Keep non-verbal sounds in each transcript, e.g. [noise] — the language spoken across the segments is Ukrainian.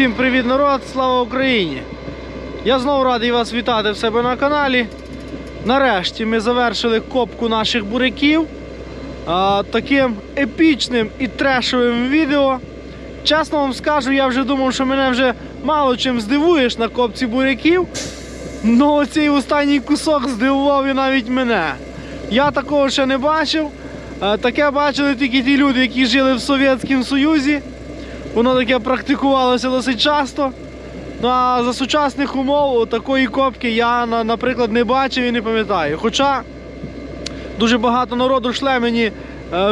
Всім привіт, народ! Слава Україні! Я знову радий вас вітати в себе на каналі. Нарешті ми завершили копку наших буряків а, таким епічним і трешовим відео. Чесно вам скажу, я вже думав, що мене вже мало чим здивуєш на копці буряків. Ну оцей останній кусок здивував і навіть мене. Я такого ще не бачив. Е, Таке бачили тільки ті люди, які жили в Совєтському Союзі. Воно таке практикувалося досить часто. Ну, а за сучасних умов такої копки я, наприклад, не бачив і не пам'ятаю. Хоча дуже багато народу шле мені е,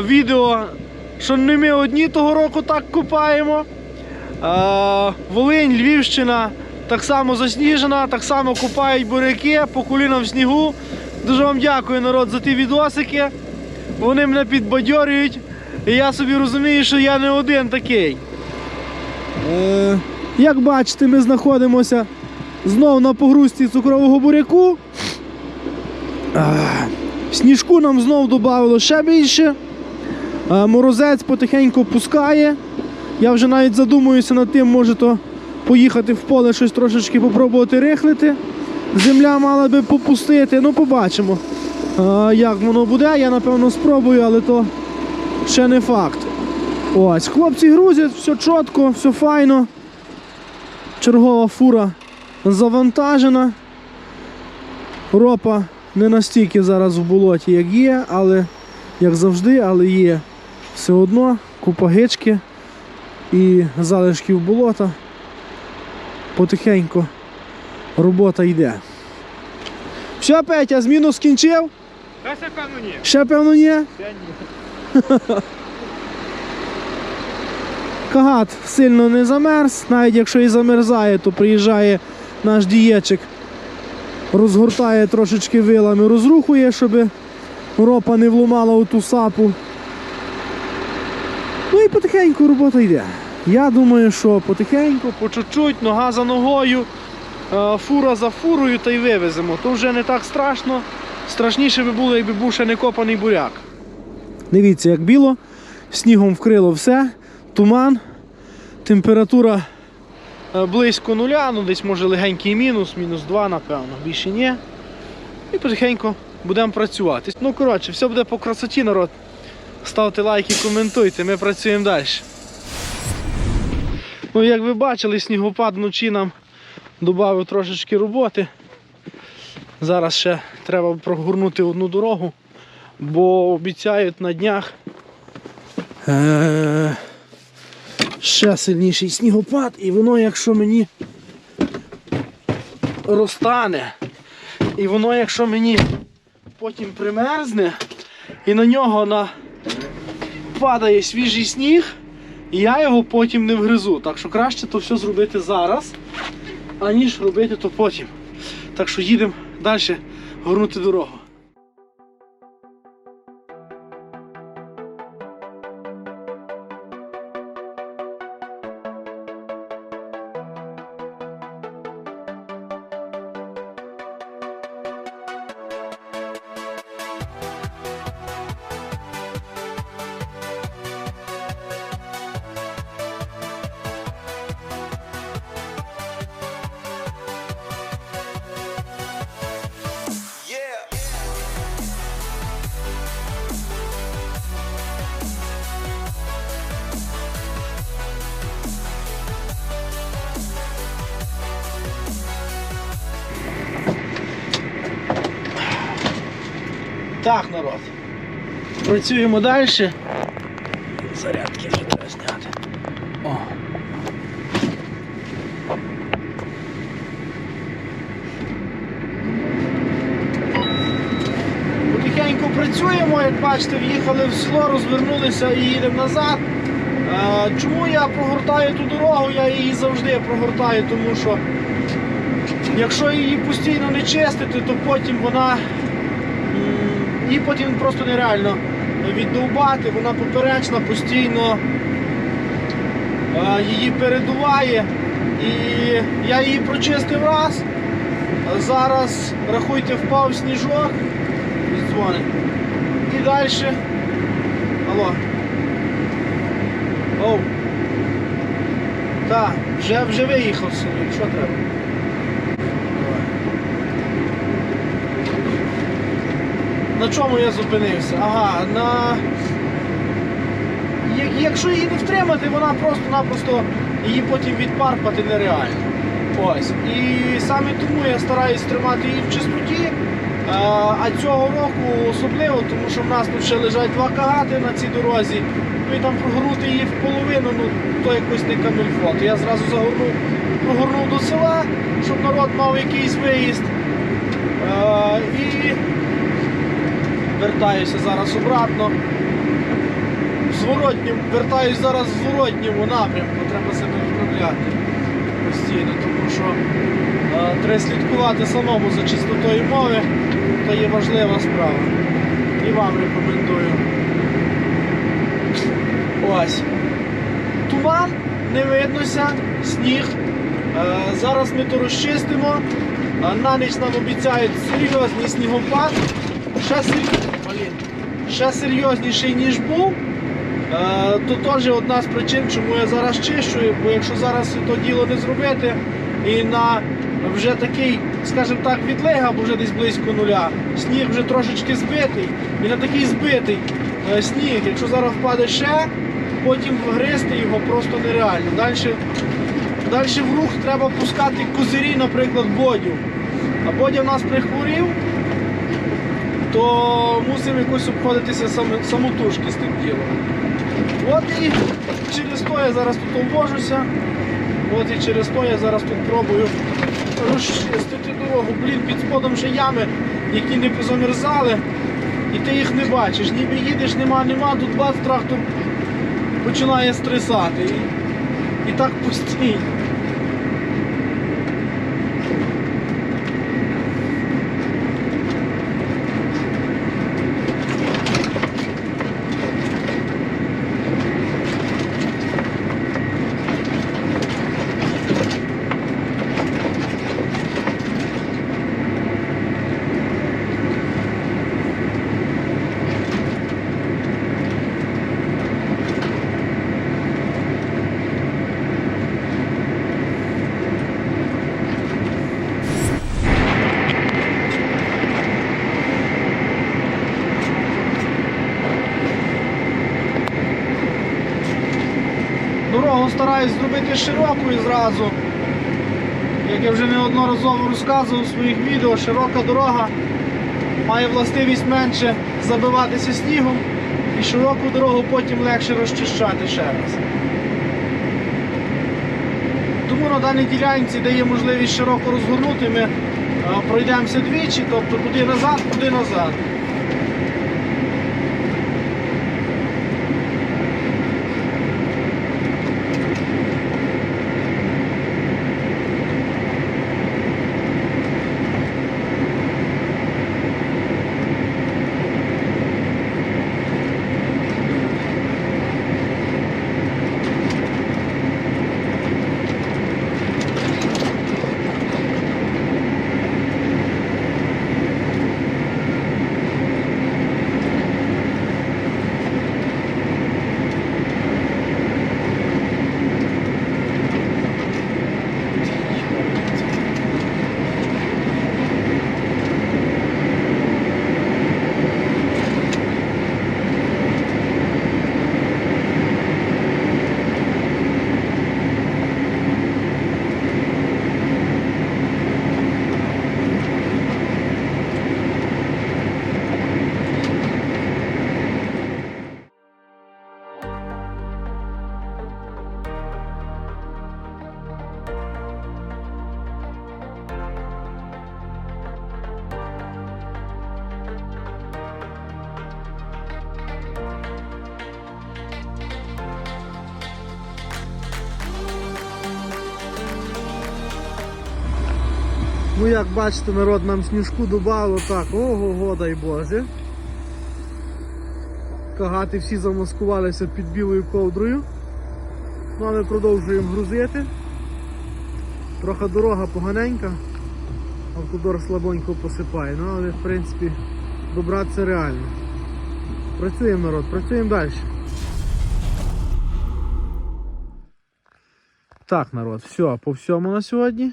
відео, що не ми одні того року так копаємо. Е, Волинь, Львівщина так само засніжена, так само копають буряки по колінам в снігу. Дуже вам дякую, народ, за ті відосики. Вони мене підбадьорюють. І я собі розумію, що я не один такий. Е, як бачите, ми знаходимося знов на погрузці цукрового буряку. Сніжку нам знов додавало ще більше. Морозець потихеньку пускає. Я вже навіть задумуюся над тим, може то поїхати в поле щось трошечки попробувати рихлити. Земля мала би попустити, ну побачимо, як воно буде. Я напевно спробую, але то ще не факт. Ось, хлопці грузять, все чітко, все файно. Чергова фура завантажена. Ропа не настільки зараз в болоті, як є, але як завжди, але є все одно купа гички і залишків болота. Потихеньку робота йде. Все, Петя, зміну скінчив? Та ще певно ні. Ще певно ні? Ще ні. [laughs] Кагат сильно не замерз, навіть якщо і замерзає, то приїжджає наш дієчик, розгортає трошечки вилами, розрухує, щоб ропа не вломала у ту сапу. Ну і потихеньку робота йде. Я думаю, що потихеньку, по чуть-чуть, нога за ногою, е, фура за фурою та й вивеземо. То вже не так страшно. Страшніше би було, якби був ще не копаний буряк. Дивіться, як біло, снігом вкрило все, туман, температура е, близько нуля, ну десь може легенький мінус, мінус 2, напевно, більше ні. І потихеньку будемо працювати. Ну, коротше, все буде по красоті, народ. Ставте лайки, коментуйте, ми працюємо далі. Ну, як ви бачили, снігопад вночі нам додав трошечки роботи. Зараз ще треба прогорнути одну дорогу, бо обіцяють на днях е- ще сильніший снігопад, і воно, якщо мені розтане, і воно, якщо мені потім примерзне, і на нього на... падає свіжий сніг, я його потім не вгризу. Так що краще то все зробити зараз, аніж робити то потім. Так що їдемо далі горнути дорогу. Так, народ. Працюємо далі. Зарядки вже треба зняти. О. Потихеньку працюємо, як бачите, в'їхали в село, розвернулися і їдемо назад. Чому я прогортаю ту дорогу? Я її завжди прогортаю, тому що якщо її постійно не чистити, то потім вона її потім просто нереально віддовбати, вона поперечна, постійно е, її передуває. І я її прочистив раз. Зараз рахуйте, впав сніжок. Дзвонить. І далі. Алло. Оу. Так, вже, вже виїхав собі, що треба? На чому я зупинився? Ага, на. Якщо її не втримати, вона просто-напросто її потім відпарпати нереально. Ось. І саме тому я стараюсь тримати її в чистоті. А цього року особливо, тому що в нас тут ще лежать два кагати на цій дорозі. Ну і там прогорнути її в половину, ну то якось не камільфо. То я зразу загорнув, прогорнув до села, щоб народ мав якийсь виїзд. І вертаюся зараз обратно. В зворотнім, вертаюсь зараз в зворотньому напрямку, треба себе виправляти постійно, тому що е, треба слідкувати самому за чистотою мови, то є важлива справа. І вам рекомендую. Ось. Туман, не виднося, сніг. Е, зараз ми то розчистимо. Е, на ніч нам обіцяють серйозний снігопад. Ще. Ще серйозніший, ніж був. Е, то теж одна з причин, чому я зараз чищу, бо якщо зараз то діло не зробити і на вже такий, скажімо так, відлега, бо вже десь близько нуля, сніг вже трошечки збитий, і на такий збитий е, сніг, якщо зараз впаде ще, потім вгризти його просто нереально. Далі, далі в рух треба пускати козирі, наприклад, бодю. А бодя в нас прихворів, то мусимо якось обходитися самотужки з тим ділом. От і через то я зараз тут обвожуся. От і через то я зараз тут пробую розчистити дорогу. Блін, під сподом ще ями, які не позамерзали, і ти їх не бачиш. Ніби їдеш, нема, нема, тут бац, трактор починає стресати. І, і так постійно. Дорогу стараюсь зробити широкою зразу. Як я вже неодноразово розказував у своїх відео, широка дорога має властивість менше забиватися снігом і широку дорогу потім легше розчищати ще раз. Тому на даній ділянці, де є можливість широко розгорнути, ми пройдемося двічі, тобто туди назад, туди назад. Ну як бачите, народ нам сніжку додало так, ого-го, дай Боже. Кагати всі замаскувалися під білою ковдрою. Ну а ми продовжуємо грузити. Трохи дорога поганенька, автодор слабонько посипає, ну але в принципі добратися реально. Працюємо народ, працюємо далі. Так, народ, все, по всьому на сьогодні.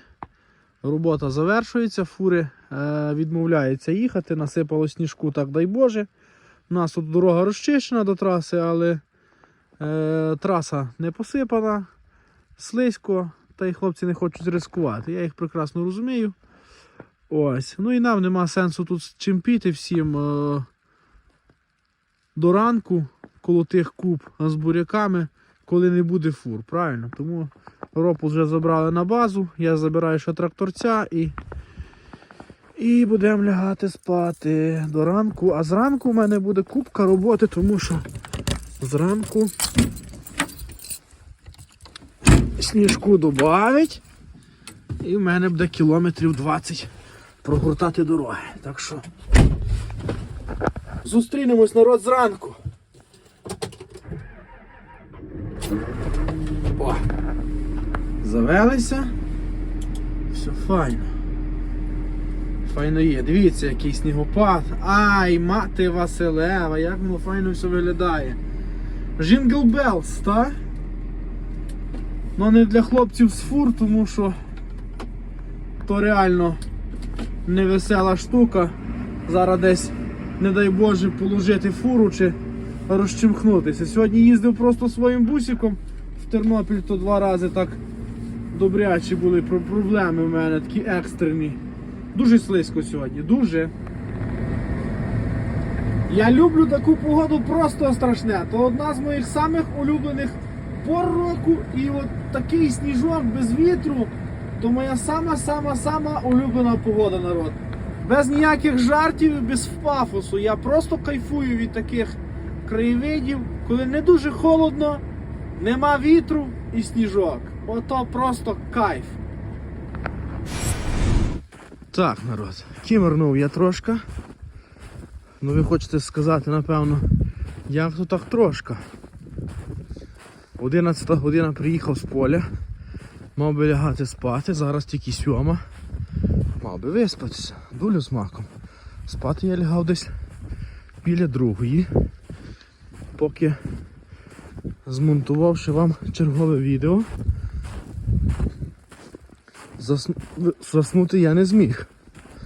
Робота завершується, фури е, відмовляються їхати, насипало сніжку, так дай Боже. У нас тут дорога розчищена до траси, але е, траса не посипана, слизько, та й хлопці не хочуть ризикувати. Я їх прекрасно розумію. Ось. Ну і нам нема сенсу тут чимпіти всім е, до ранку коло тих куб з буряками, коли не буде фур. Правильно? Тому ропу вже забрали на базу. Я забираю ще тракторця і. І будемо лягати спати до ранку. А зранку в мене буде купка роботи, тому що зранку сніжку додавить. І в мене буде кілометрів 20 прогортати дороги. Так що зустрінемось народ зранку. О! Завелися. Все файно. Файно є. Дивіться, який снігопад. Ай, мати Василева, як воно файно все виглядає. Jingle Bells, так? Ну не для хлопців з фур, тому що то реально невесела штука. Зараз десь, не дай Боже, положити фуру чи розчимхнутися. Сьогодні їздив просто своїм бусиком в Тернопіль, то два рази так добрячі були проблеми в мене, такі екстрені. Дуже слизько сьогодні, дуже. Я люблю таку погоду просто страшне. То одна з моїх самих улюблених пор року. І от такий сніжок без вітру, то моя сама-сама-сама улюблена погода, народ. Без ніяких жартів і без пафосу. Я просто кайфую від таких краєвидів, коли не дуже холодно, нема вітру і сніжок. Ото просто кайф. Так, народ, кімернув я трошки. Ну ви хочете сказати, напевно, як то так трошки. 11 година приїхав з поля. Мав би лягати спати, зараз тільки сьома. Мав би виспатися, дулю з маком. Спати я лягав десь біля другої. Поки змонтувавши вам чергове відео. Засну... Заснути я не зміг,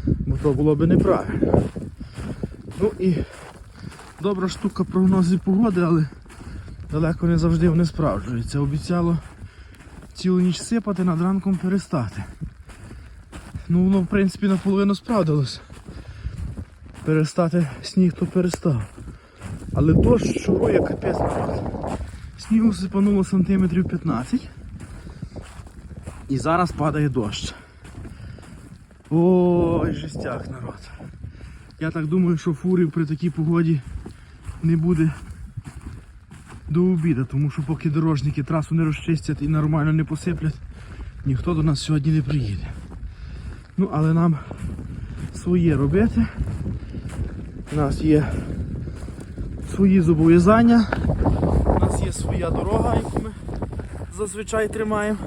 бо то було би неправильно. Ну і добра штука прогнозів погоди, але далеко не завжди вони справджуються. Обіцяло цілу ніч сипати, над ранком перестати. Ну воно в принципі наполовину справдилось. Перестати сніг то перестав. Але дощ шурує капець. Снігу сипануло сантиметрів 15. І зараз падає дощ. Ой, жестяк, народ. Я так думаю, що фурів при такій погоді не буде до обіду, тому що поки дорожники трасу не розчистять і нормально не посиплять, ніхто до нас сьогодні не приїде. Ну, але нам своє робити. У нас є свої зобов'язання, у нас є своя дорога, яку ми зазвичай тримаємо.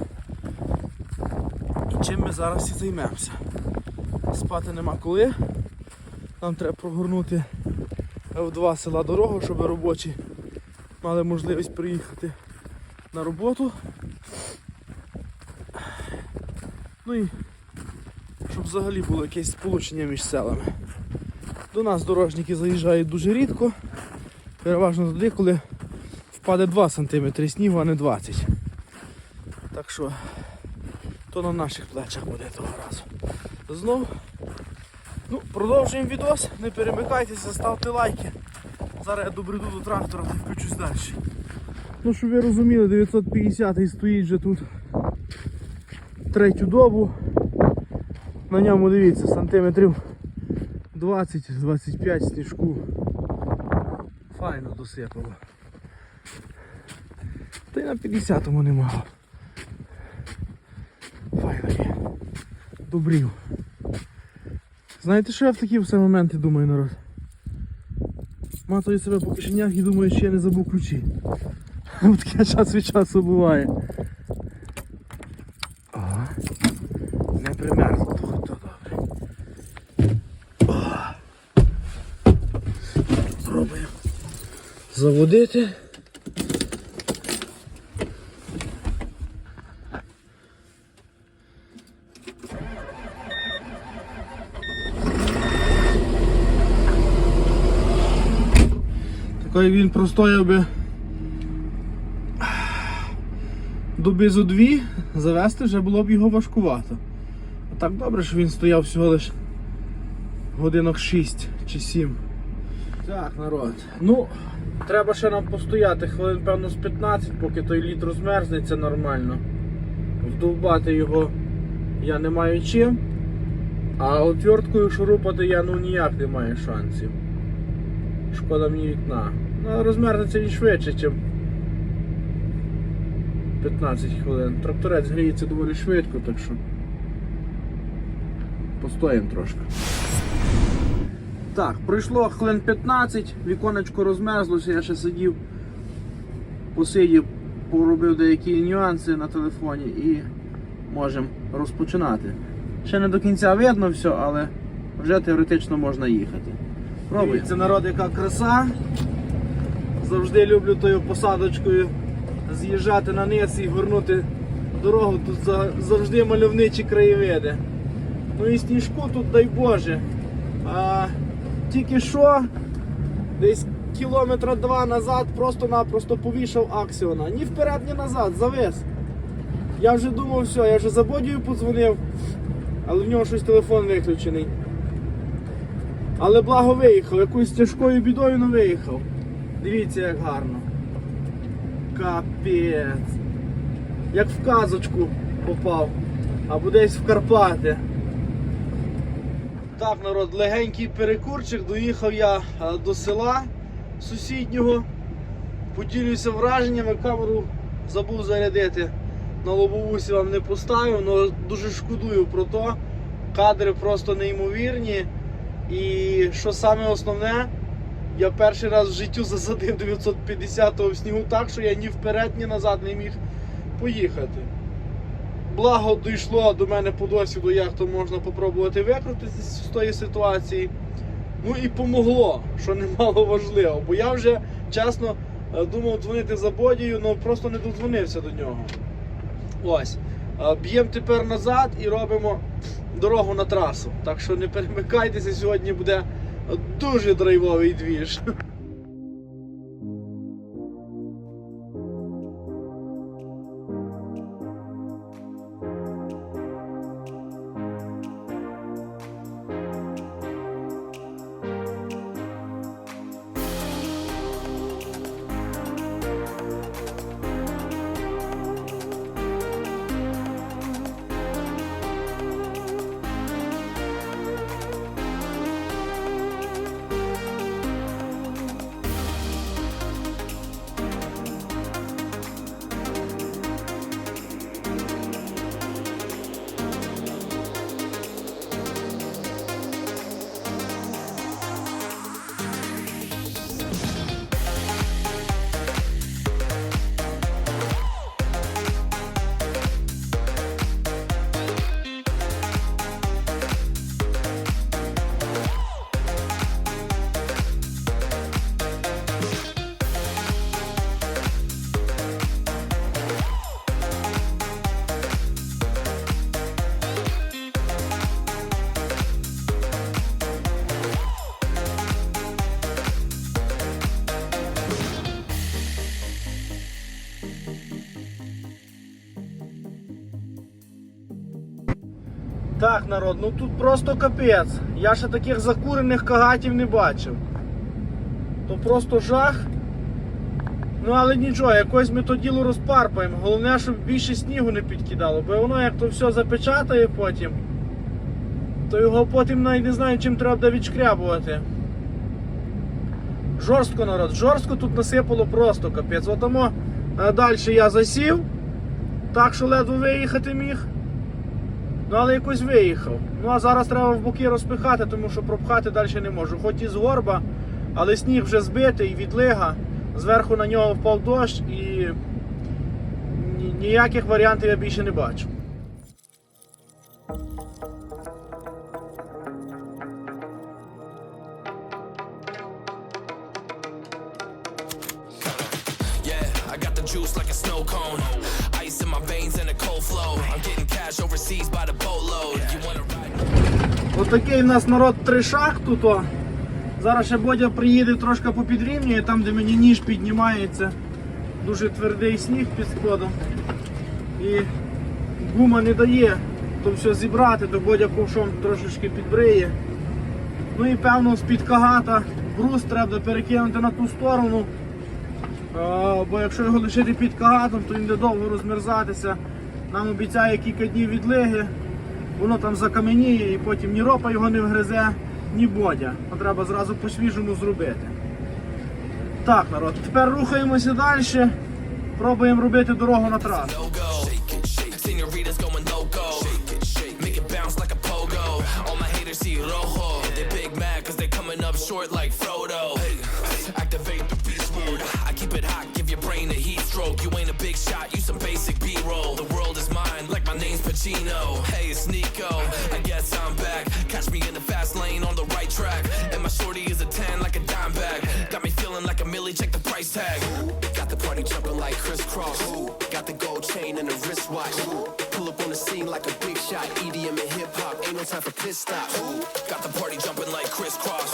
Зараз і займемося. Спати нема коли. Нам треба прогорнути в два села дорогу, щоб робочі мали можливість приїхати на роботу. Ну і щоб взагалі було якесь сполучення між селами. До нас дорожники заїжджають дуже рідко, переважно тоді, коли впаде 2 см снігу, а не 20 Так що то на наших плечах буде того разу. Знов. Ну, продовжуємо відос, не перемикайтеся, ставте лайки. Зараз я добреду до трактора та включусь далі. Ну, щоб ви розуміли, 950 стоїть вже тут третю добу. На ньому дивіться, сантиметрів 20-25 сніжку. Файно досипало. Та й на 50-му немало. Є. Добрів. Знаєте, що я в такі все моменти думаю, народ? Матую себе по кишенях і думаю, що я не забув ключі. [laughs] Таке час від часу буває. Ага. Не примерзло, то то добре. Пробуємо заводити. Коли він простояв би доби зо дві, завести вже було б його важкувато. А так добре, що він стояв всього лиш годинок 6 чи 7. Так, народ. Ну, треба ще нам постояти хвилин, певно, з 15, поки той лід розмерзнеться нормально. Вдовбати його я не маю чим. А отверткою шурупати я ну ніяк не маю шансів. Шкода мені вікна. Ну, розмерзнеться і швидше, ніж 15 хвилин. Тракторець гріється доволі швидко, так що постоїмо трошки. Так, пройшло хвилин 15, віконечко розмерзлося, я ще сидів, посидів, поробив деякі нюанси на телефоні і можемо розпочинати. Ще не до кінця видно все, але вже теоретично можна їхати. Пробуй. Це народ, яка краса. Завжди люблю тою посадочкою з'їжджати на низ і горнути дорогу. Тут завжди мальовничі краєвиди. Ну і сніжку тут, дай Боже. А, тільки що десь кілометра два назад просто-напросто повішав аксіона. Ні вперед, ні назад, завис. Я вже думав, все, я вже за Бодію подзвонив, але в нього щось телефон виключений. Але благо виїхав, якоюсь тяжкою бідою не виїхав. Дивіться, як гарно. Капець. Як в казочку попав. Або десь в Карпати. Так, народ, легенький перекурчик, доїхав я е, до села сусіднього. Поділюся враженнями, камеру забув зарядити. На лобовусі вам не поставив, але дуже шкодую про то. Кадри просто неймовірні. І що саме основне, я перший раз в життю засадив 950-го в снігу так, що я ні вперед, ні назад не міг поїхати. Благо дійшло до мене по досвіду, як то можна попробувати викрутитися з тої ситуації. Ну і помогло, що немало важливо. Бо я вже чесно е, думав дзвонити за бодію, але просто не додзвонився до нього. Ось. Е, Б'ємо тепер назад і робимо дорогу на трасу. Так що не перемикайтеся, сьогодні буде дуже драйвовий двіж. Народ, ну тут просто капець. Я ще таких закурених кагатів не бачив. То просто жах. Ну але нічого, якось ми то діло розпарпаємо. Головне, щоб більше снігу не підкидало, бо воно як то все запечатає потім, то його потім навіть не знаю, чим треба відшкрябувати. Жорстко народ, жорстко тут насипало просто капець. Отамо далі я засів, так що ледве виїхати міг. Ну, але якось виїхав. Ну а зараз треба в боки розпихати, тому що пропхати далі не можу. Хоч і з горба, але сніг вже збитий, відлига. Зверху на нього впав дощ і ніяких варіантів я більше не бачу. Juice like a snow cone. Ice in my veins and a cold flow. I'm getting Отакий в нас народ тришак тут. О. Зараз ще Бодя приїде трошки попідрівнює, там де мені ніж піднімається. Дуже твердий сніг під сподом. І гума не дає то все зібрати, то Бодя ковшом трошечки підбриє. Ну і певно з-під кагата брус треба перекинути на ту сторону. Е, Бо якщо його лишити під кагатом, то він буде довго розмерзатися. Нам обіцяє кілька днів відлиги, воно там закаменіє і потім ні ропа його не вгризе, ні бодя. То треба зразу по-свіжому зробити. Так, народ, тепер рухаємося далі. Пробуємо робити дорогу на трасу. shot, you some basic B-roll. The world is mine, like my name's Pacino. Hey, it's Nico. I guess I'm back. Catch me in the fast lane on the right track. And my shorty is a 10 like a dime bag. Got me feeling like a millie, check the price tag. Got the party jumping like crisscross. Got the gold chain and the wristwatch. Pull up on the scene like a big shot. EDM and hip hop, ain't no time for pit stops. Got the party jumping like crisscross.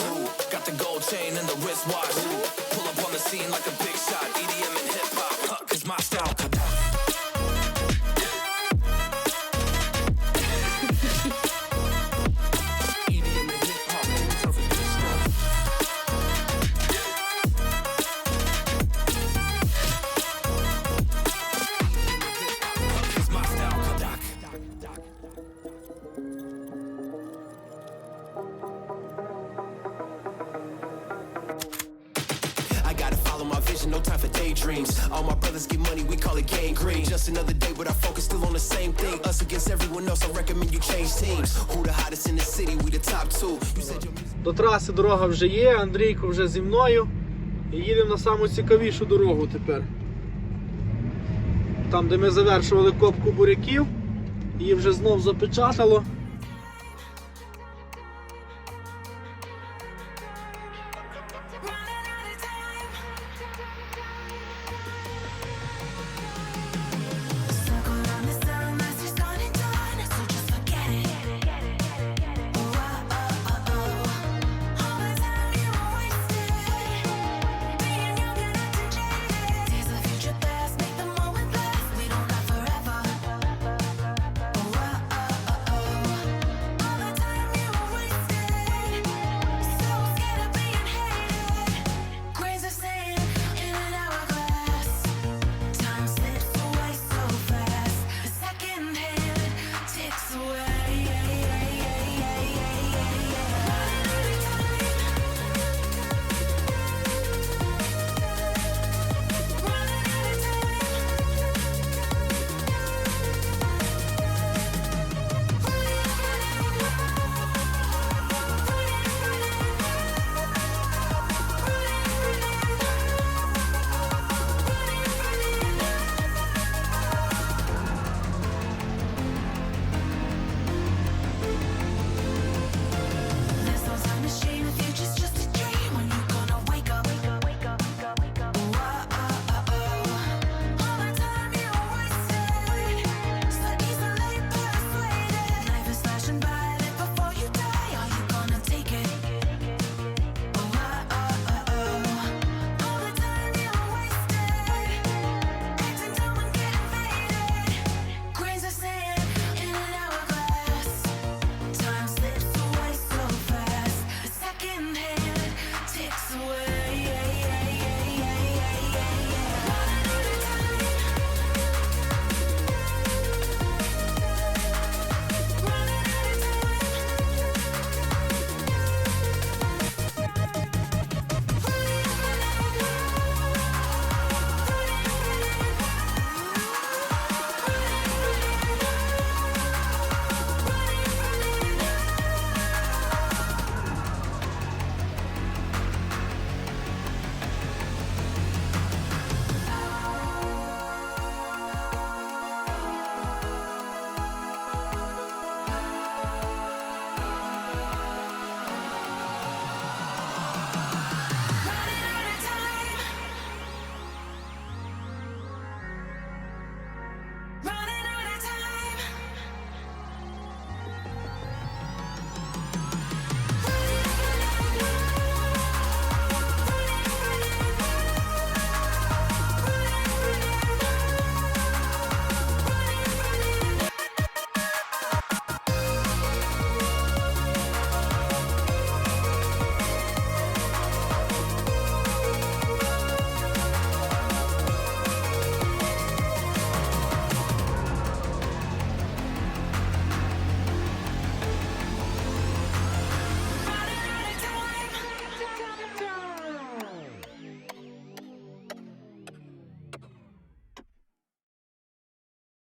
Daydreams. All my brothers get money, we call it gang green. Just another day, but our focus still on the same thing. Us against everyone else, I recommend you change teams. Who the hottest in the city? We the top two. You said your music. До траси дорога вже є, Андрійко вже зі мною. І їдемо на саму цікавішу дорогу тепер. Там, де ми завершували копку буряків, її вже знов запечатало.